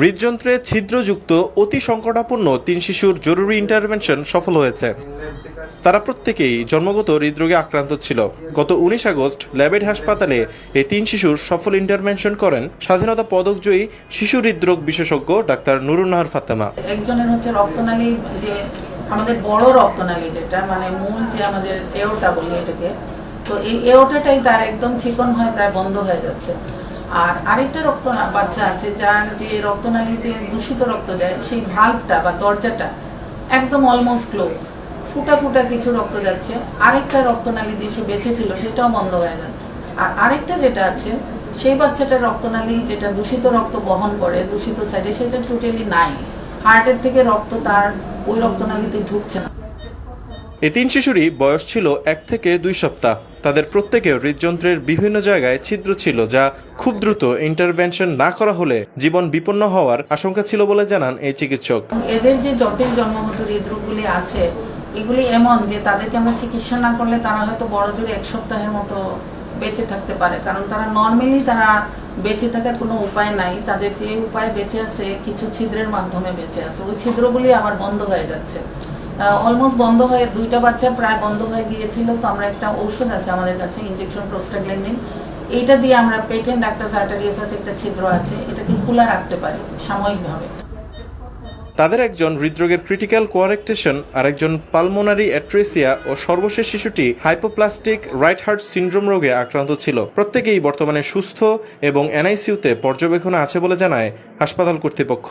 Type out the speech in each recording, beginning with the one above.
হৃদযন্ত্রে ছিদ্রযুক্ত, অতি সংকটাপন্ন তিন শিশুর জরুরি ইন্টারভেনশন সফল হয়েছে। তারা প্রত্যেকেই জন্মগত হৃদরোগে আক্রান্ত ছিল। গত উনিশ আগস্ট ল্যাবেড হাসপাতালে এই তিন শিশুর সফল ইন্টারভেনশন করেন স্বাধীনতা পদকজয়ী শিশু হৃদরোগ বিশেষজ্ঞ ডাক্তার নুরুন্নাহার ফাতেমা। একজনের হচ্ছে রক্তনালী, যে আমাদের বড় রক্তনালী যেটা মানে মূল যে আমাদের এওটা বলি এটাকে, তো এই এওটাটাই তার একদম চিকন হয়ে, প্রায় বন্ধ হয়ে যাচ্ছে। আর আরেকটা রক্ত বাচ্চা আছে যার যে রক্তনালীতে দূষিত রক্ত যায়, সেই ভাল্বটা বা দরজাটা একদম অলমোস্ট ক্লোজ ফুটা ফুটা কিছু রক্ত যাচ্ছে। আরেকটা রক্তনালী দিয়ে সে বেঁচে ছিল সেটাও বন্ধ হয়ে যাচ্ছে। আর আরেকটা যেটা আছে, সেই বাচ্চাটার রক্তনালী যেটা দূষিত রক্ত বহন করে, দূষিত সাইডে সেটা টোটালি নাই। হার্টের থেকে রক্ত তার ওই রক্তনালীতে ঢুকছে না। এই তিন শিশুরই বয়স ছিল এক থেকে দুই সপ্তাহ। তাদের প্রত্যেকের হৃদযন্ত্রের বিভিন্ন জায়গায় ছিদ্র ছিল, যা খুব দ্রুত ইন্টারভেনশন না করা হলে জীবন বিপন্ন হওয়ার আশঙ্কা ছিল বলে জানান এই চিকিৎসক। এদের যে জটিল জন্মগত হৃদরোগগুলি আছে, এগুলি এমন যে তাদেরকে আমরা চিকিৎসা না করলে তারা হয়তো বড় জোরে এক সপ্তাহের মতো বেঁচে থাকতে পারে। কারণ তারা নর্মালি তারা বেঁচে থাকার কোনো উপায় নাই। তাদের যে উপায় বেঁচে আছে, কিছু ছিদ্রের মাধ্যমে বেঁচে আছে। ওই ছিদ্রগুলি আবার বন্ধ হয়ে যাচ্ছে। অলমোস্ট বন্ধ হয়ে দুইটা বাচ্চা প্রায় বন্ধ হয়ে গিয়েছিল, তো আমরা একটা ঔষধ আছে আমাদের কাছে ইনজেকশন প্রোস্টাগ্ল্যান্ডিন এইটা দিয়ে আমরা পেটেন্ট ডাক্তার আর্টারিয়াসাস একটা ছিদ্র আছে, এটাকে খোলা রাখতে পারি, সাময়িকভাবে। তাদের একজন হৃদরোগের ক্রিটিক্যাল কোয়ারেক্টেশন আর একজন পালমোনারি অ্যাট্রেসিয়া ও সর্বশেষ শিশুটি হাইপোপ্লাস্টিক রাইট হার্ট সিন্ড্রোম রোগে আক্রান্ত ছিল। প্রত্যেকেই বর্তমানে সুস্থ এবং এনআইসিউতে পর্যবেক্ষণে আছে বলে জানায় হাসপাতাল কর্তৃপক্ষ।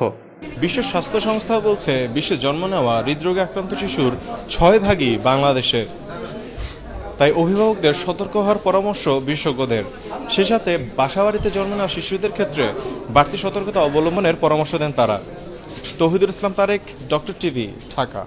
বিশ্ব স্বাস্থ্য সংস্থা বলছে, বিশ্বে জন্ম নেওয়া হৃদরোগে আক্রান্ত শিশুর ছয় ভাগই বাংলাদেশে। তাই অভিভাবকদের সতর্ক হওয়ার পরামর্শ বিশেষজ্ঞদের। সে সাথে বাসাবাড়িতে জন্ম নেওয়া শিশুদের ক্ষেত্রে বাড়তি সতর্কতা অবলম্বনের পরামর্শ দেন তারা। Tahidul Islam Tarek, doctor TV, Dhaka.